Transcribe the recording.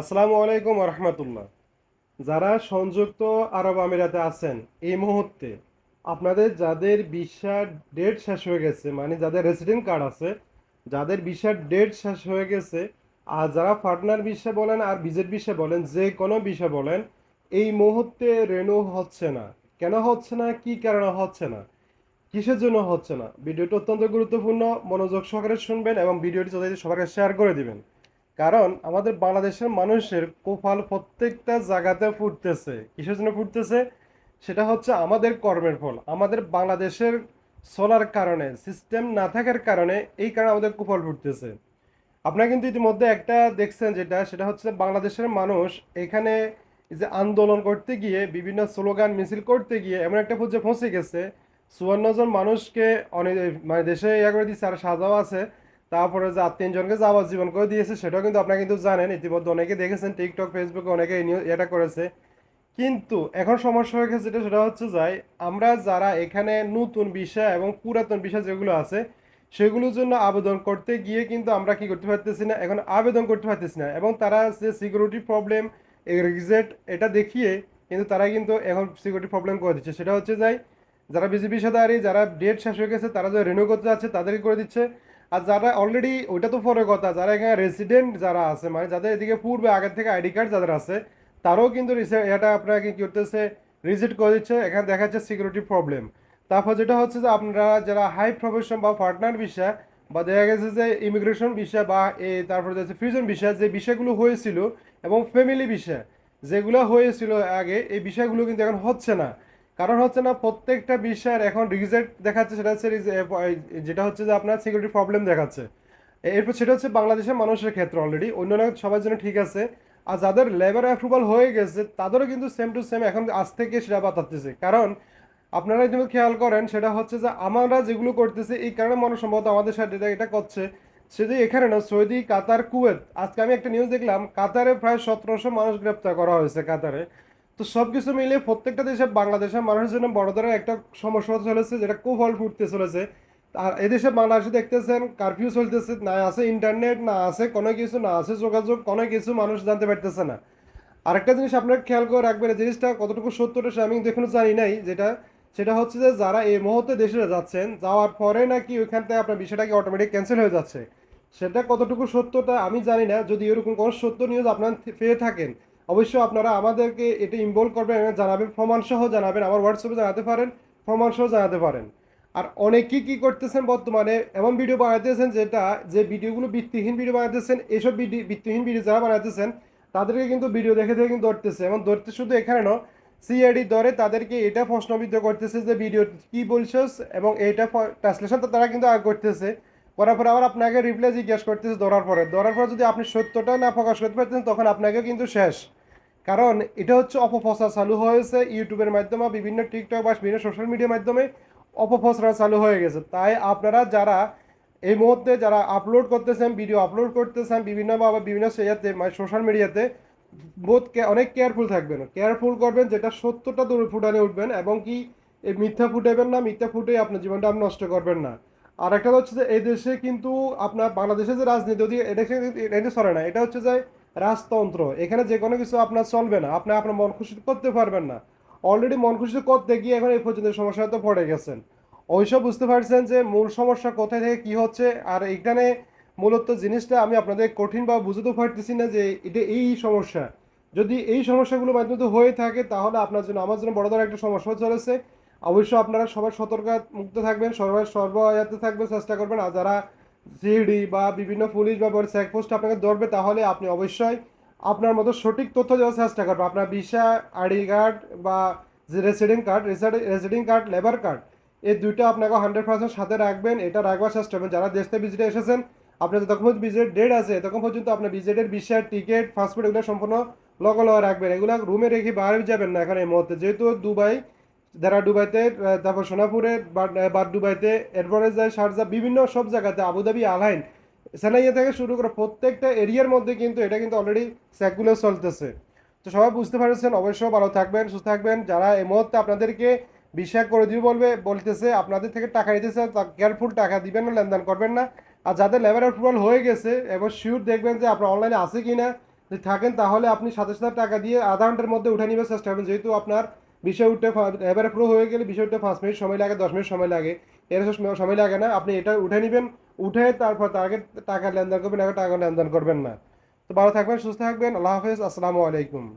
আসসালামু আলাইকুম রহমতুল্লাহ। যারা সংযুক্ত আরব আমিরাতে আছেন, এই মুহূর্তে আপনাদের যাদের ভিসার ডেট শেষ হয়ে গেছে মানে যাদের রেসিডেন্ট কার্ড আছে, যাদের ভিসার ডেট শেষ হয়ে গেছে, আর যারা পার্টনার ভিসা বলেন আর ভিজিট ভিসা বলেন, যে কোনো ভিসা বলেন, এই মুহূর্তে রেনু হচ্ছে না। কেন হচ্ছে না? কি কারণে হচ্ছে না? কিসের জন্য হচ্ছে না? ভিডিওটি অত্যন্ত গুরুত্বপূর্ণ। মনোযোগ সহকারে শুনবেন এবং ভিডিওটি যাতে সবাইকে শেয়ার করে দিবেন। কারণ আমাদের বাংলাদেশের মানুষের কোপাল প্রত্যেকটা জায়গাতে ফুটতেছে। কিসের জন্য ফুটতেছে? সেটা হচ্ছে আমাদের কর্মের ফল। আমাদের বাংলাদেশের চলার কারণে সিস্টেম না থাকার কারণে এই কারণে আমাদের কুফল ফুটতেছে। আপনারা কিন্তু ইতিমধ্যে একটা দেখছেন যেটা, সেটা হচ্ছে বাংলাদেশের মানুষ এখানে যে আন্দোলন করতে গিয়ে, বিভিন্ন স্লোগান, মিছিল করতে গিয়ে এমন একটা পর্যায়ে পৌঁছে গেছে। চুয়ান্ন জন মানুষকে অনেক মানে দেশে ইয়া করে দিচ্ছে আর সাজাও আছে। তারপরে যে আর তিনজনকে জীবন করে দিয়েছে, সেটাও কিন্তু আপনারা কিন্তু জানেন। ইতিমধ্যে অনেকে দেখেছেন টিকটক ফেসবুকে অনেকে এটা করেছে। কিন্তু এখন সমস্যা হয়ে গেছে যেটা, সেটা হচ্ছে যাই আমরা যারা এখানে নতুন বিষয় এবং পুরাতন বিষয় যেগুলো আছে, সেগুলোর জন্য আবেদন করতে গিয়ে কিন্তু আমরা কি করতে পারতেছি না, এখন আবেদন করতে পারতেছি না। এবং তারা যে সিকিউরিটি প্রবলেম রিজেক্ট এটা দেখিয়ে কিন্তু তারা কিন্তু এখন সিকিউরিটি প্রবলেম করে দিচ্ছে। সেটা হচ্ছে যাই যারা বিজেপি সাদারি যারা ডেট শেষ হয়ে গেছে, তারা যে রিনিউ করতে যাচ্ছে, তাদেরকে করে দিচ্ছে। আর যারা অলরেডি ওইটা তো পরে কথা, যারা এখানে রেসিডেন্ট যারা আছে মানে যাদের এদিকে পূর্বে, আগের থেকে আইডি কার্ড যাদের আছে, তারাও কিন্তু এটা আপনারা কি করতেছে রিজেক্ট করে দিচ্ছে, এখানে দেখা যাচ্ছে সিকিউরিটি প্রবলেম তারপর যেটা হচ্ছে যে আপনারা যারা হাই প্রফেশন বা পার্টনার বিষয় বা দেখা গেছে যে ইমিগ্রেশন বিষয় বা এই তারপরে যাচ্ছে ফিউশন বিষয় যে বিষয়গুলো হয়েছিল, এবং ফ্যামিলি বিষয় যেগুলো হয়েছিল আগে, এই বিষয়গুলো কিন্তু এখন হচ্ছে না। কারণ হচ্ছে না, প্রত্যেকটা বিষয়ের এখন রিজেক্ট দেখাচ্ছে, সেটা হচ্ছে যেটা হচ্ছে যে আপনার সিকিউরিটি প্রবলেম দেখাচ্ছে। এরপর সেটা হচ্ছে বাংলাদেশের মানুষের ক্ষেত্রে অলরেডি অন্যান্য সবার জন্য ঠিক আছে। আর যাদের লেবার অ্যাপ্রুভাল হয়ে গেছে, তাদেরও কিন্তু সেম টু সেম এখন আজ থেকে সেটা বাতাচ্ছে। কারণ আপনারা যদি খেয়াল করেন, সেটা হচ্ছে যে আমরা যেগুলো করতেছি, এই কারণে মানুষ সম্ভবত আমাদের সাথে এটা করছে। শুধু এখানে না, সৌদি, কাতার, কুয়েত। আজকে আমি একটা নিউজ দেখলাম, কাতারে প্রায় সতেরোশো মানুষ গ্রেপ্তার করা হয়েছে কাতারে। তো সব কিছু মিলিয়ে প্রত্যেকটা দেশে, বাংলাদেশের মানুষের জন্য বড় ধরনের একটা সমস্যা চলেছে, যেটা কুফল ফুটতে চলেছে। আর এদেশে বাংলাদেশে দেখতেছেন কারফিউ চলতেছে, না আছে ইন্টারনেট না আছে কোনো কিছু, না আছে যোগাযোগ, কোনো কিছু মানুষ জানতে পারতেছে না। আরেকটা জিনিস আপনারা খেয়াল করে রাখবেন জিনিসটা কতটুকু সত্যটা সে আমি দেখুন জানি নাই, যেটা, সেটা হচ্ছে যে যারা এই মুহূর্তে দেশে যাচ্ছেন, যাওয়ার পরে নাকি ওইখান থেকে আপনার বিষয়টাকে অটোমেটিক ক্যান্সেল হয়ে যাচ্ছে? সেটা কতটুকু সত্যটা আমি জানি না, যদি এরকম কোনো সত্য নিউজ আপনার পেয়ে থাকেন অবশ্যই আপনারা আমাদেরকে এটা ইনভলভ করবেন জানাবেন প্রমাণ সহ জানাবেন, আমার হোয়াটসঅ্যাপে জানাতে পারেন প্রমাণ সহ জানাতে পারেন। আর অনেকেই কি করতেছেন বর্তমানে, এমন ভিডিও বানাতেছেন যেটা, যে ভিডিওগুলো ভিত্তিহীন ভিডিও বানাতেছেন এইসব ভিডিও ভিত্তিহীন ভিডিও যারা বানাতেছেন তাদেরকে কিন্তু ভিডিও দেখে দেখে কিন্তু ধরতেছে। এবং ধরতে শুধু এখানে ন সিআইডি ধরে তাদেরকে এটা প্রশ্নবিদ্ধ করতেছে যে ভিডিও কি বলছস, এবং এটা ট্রান্সলেশন তারা কিন্তু আগে করতেছে। করার পরে আবার আপনাকে রিপ্লাই জিজ্ঞেস করতেছে ধরার পরে। ধরার পরে যদি আপনি সত্যটা না প্রকাশ করতে পারতেন, তখন আপনাকে কিন্তু শেষ। কারণ এটা হচ্ছে অপপ্রচার চালু হয়েছে ইউটিউবের মাধ্যমে, বিভিন্ন টিকটক বা বিভিন্ন সোশ্যাল মিডিয়ার মাধ্যমে অপপ্রচার চালু হয়ে গেছে। তাই আপনারা যারা এই মুহূর্তে যারা আপলোড করতেছেন ভিডিও আপলোড করতেছেন, বিভিন্ন বা বিভিন্ন সেয়াতে মানে সোশ্যাল মিডিয়াতে বোধ অনেক কেয়ারফুল থাকবেন। কেয়ারফুল করবেন যেটা সত্যটা দূরে ফুটানে উঠবেন এবং কি এই মিথ্যা ফুটাবেন না, মিথ্যা ফুটে আপনার জীবনটা আপনি নষ্ট করবেন না। আর একটা হচ্ছে যে এই দেশে কিন্তু আপনার বাংলাদেশে যে রাজনীতি এটা চলে না। এটা হচ্ছে যে রাজতন্ত্র, এখানে যে কোনো কিছু আপনার চলবে না, আপনি আপনার মন খুশি করতে পারবেন না। অলরেডি মন খুশি করতে গিয়ে এখন এই পর্যন্ত সমস্যা তো পড়ে গেছেন। অবশ্য বুঝতে পারছেন যে মূল সমস্যা কোথায় থেকে কি হচ্ছে, আর এখানে মূলত জিনিসটা আমি আপনাদের কঠিন বা বুঝতে পারতেছি না যে এটা এই সমস্যা। যদি এই সমস্যাগুলো মাধ্যমে হয়ে থাকে, তাহলে আপনার জন্য আমার জন্য বড় ধরনের একটা সমস্যা চলেছে। অবশ্য আপনারা সবাই সতর্ক মুক্ত থাকবেন, সবাই সর্বয়াতে থাকবেন, চেষ্টা করবেন, আর যারা সিডি বা বিভিন্ন পুলিশ বা চেকপোস্ট আপনাকে ধরবে, তাহলে আপনি অবশ্যই আপনার মতো সঠিক তথ্য দেওয়ার চেষ্টা করবেন। আপনার ভিসা, আইডি কার্ড বা যে resident card resident card, labour card, এই দুইটা আপনাকে হান্ড্রেড পার্সেন্ট সাথে রাখবেন। এটা রাখবার চেষ্টা করবেন। যারা দেশ থেকে ভিজিটে এসেছেন আপনার যতক্ষণ পর্যন্ত ভিজিট ডেট আছে, তখন পর্যন্ত আপনার ভিজিটের ভিসা টিকিট পাসপোর্ট এগুলো সম্পূর্ণ লগো লগো রাখবেন। এগুলো রুমে রেখে বাইরে যাবেন না এখন এই মুহূর্তে। যেহেতু দুবাই যারা দুবাইতে আহ, তারপর সোনাপুরে বাদ বা দুবাইতে এরপরে যায় শারজা বিভিন্ন সব জায়গাতে আবুধাবি আলাইন সেনাইয়া থেকে শুরু করে প্রত্যেকটা এরিয়ার মধ্যে কিন্তু এটা কিন্তু অলরেডি স্যাকগুলো চলতেছে। তো সবাই বুঝতে পারছেন অবশ্যই ভালো থাকবেন সুস্থ থাকবেন। যারা এই মুহূর্তে আপনাদেরকে বিশ্বাস করে দিবে বলবে বলতেছে আপনাদের থেকে টাকা নিতেছে কেয়ারফুল টাকা দিবেন না লেনদেন করবেন না। আর যাদের লেবার অ্যাপ্রুভাল হয়ে গেছে এবার শিওর দেখবেন যে আপনার অনলাইনে আছে কি না যদি থাকেন তাহলে আপনি সাথে সাথে টাকা দিয়ে আধা ঘণ্টার মধ্যে উঠে নিবে চেষ্টা করবেন যেহেতু আপনার বিষয় উঠতে এবার প্রো হয়ে গেলে বিষয় উঠতে পাঁচ মিনিট সময় লাগে, দশ মিনিট সময় লাগে। এর সম- সময় লাগে না, আপনি এটা উঠে নেবেন, উঠে তারপর তাকে টাকা লেনদেন করবেন টাকা লেনদেন করবেন না। তো ভালো থাকবেন, সুস্থ থাকবেন, আল্লাহ হাফেজ, আসসালামু আলাইকুম।